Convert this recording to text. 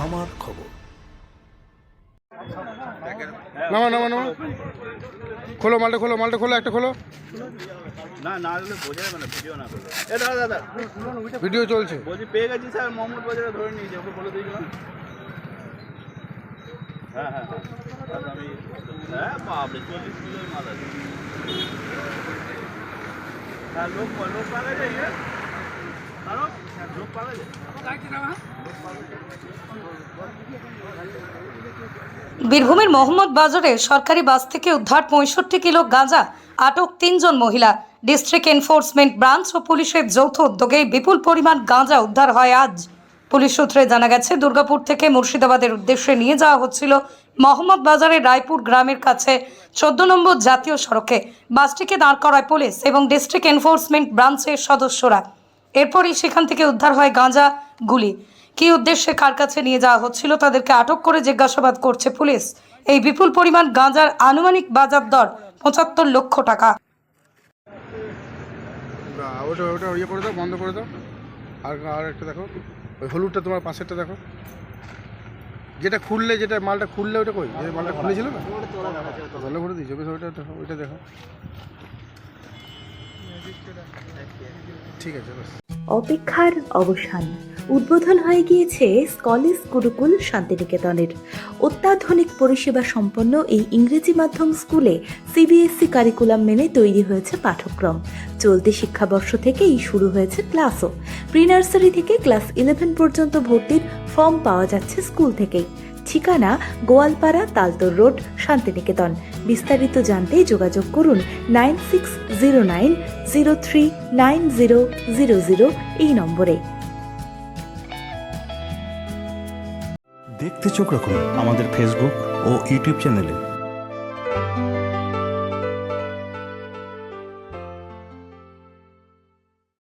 আমার খবর। নামা নামা নামা। খোলো মালটা খোলো মালটা খোলো একটা খোলো। না না হলে বোঝা যাবে না ভিডিও না। করলে এ দাদা দাদা। ভিডিও চলছে। বলছি পেয়ে গেছি স্যার মোহাম্মদ বাজারে ধরে নিয়েছি ওকে বলে দিয়েছিলাম হ্যাঁ হ্যাঁ হ্যাঁ। আমি হ্যাঁ বাপরে চল্লিশ কিলোর মাল আছে। হ্যাঁ লোক লোক পাওয়া যায় ইয়ে কারও লোক পাওয়া যায়। বীরভূমের মোহাম্মদ বাজারে সরকারি বাস থেকে উদ্ধার পঁয়ষট্টি কিলো গাঁজা, আটক তিনজন মহিলা। ডিস্ট্রিক্ট এনফোর্সমেন্ট ব্রাঞ্চ ও পুলিশের যৌথ উদ্যোগে বিপুল পরিমাণ গাঁজা উদ্ধার হয় আজ। পুলিশ সূত্রে জানা গেছে, দুর্গাপুর থেকে মুর্শিদাবাদের উদ্দেশ্যে নিয়ে যাওয়া হচ্ছিল মোহাম্মদ বাজারের রায়পুর গ্রামের কাছে চোদ্দ নম্বর জাতীয় সড়কে। বাসটিকে দাঁড় করায় পুলিশ এবং ডিস্ট্রিক্ট এনফোর্সমেন্ট ব্রাঞ্চের সদস্যরা। এরপরই সেখান থেকে উদ্ধার হয় গাঁজা, গুলি। কী উদ্দেশ্যে কার কাছে নিয়ে যাওয়া হচ্ছিল তাদেরকে আটক করে জিজ্ঞাসাবাদ করছে পুলিশ। এই বিপুল পরিমাণ গাঁজার আনুমানিক বাজার দর পঁচাত্তর লক্ষ টাকা। ওটা ওটা ইয়ে করে দাও, বন্ধ করে দাও। আর আর একটা দেখো, ওই হলুদটা তোমার পাশেরটা দেখো। যেটা খুললে, যেটা মালটা খুললে ওটা কই? যে মালটা খুলেছিল না? ভালো করে দিয়েছ, বেশ, ওইটা দেখো ওইটা দেখো। ঠিক আছে, বাস। অপেক্ষার অবসান। উদ্বোধন হয়ে গিয়েছে স্কলিস গুরুকুল শান্তিনিকেতনের। অত্যাধুনিক পরিষেবা সম্পন্ন এই ইংরেজি মাধ্যম স্কুলে সিবিএসসি কারিকুলাম মেনে তৈরি হয়েছে পাঠ্যক্রম। চলতি শিক্ষাবর্ষ থেকেই শুরু হয়েছে ক্লাসও। প্রি নার্সারি থেকে ক্লাস ইলেভেন পর্যন্ত ভর্তির ফর্ম পাওয়া যাচ্ছে স্কুল থেকেই। ঠিকানা গোয়ালপাড়া তালতর রোড, শান্তিনিকেতন। বিস্তারিত জানতে যোগাযোগ করুন nine six zero nine zero three nine zero zero zero এই নম্বরে। দেখতে চোখ রাখুন আমাদের ফেসবুক ও ইউটিউব চ্যানেলে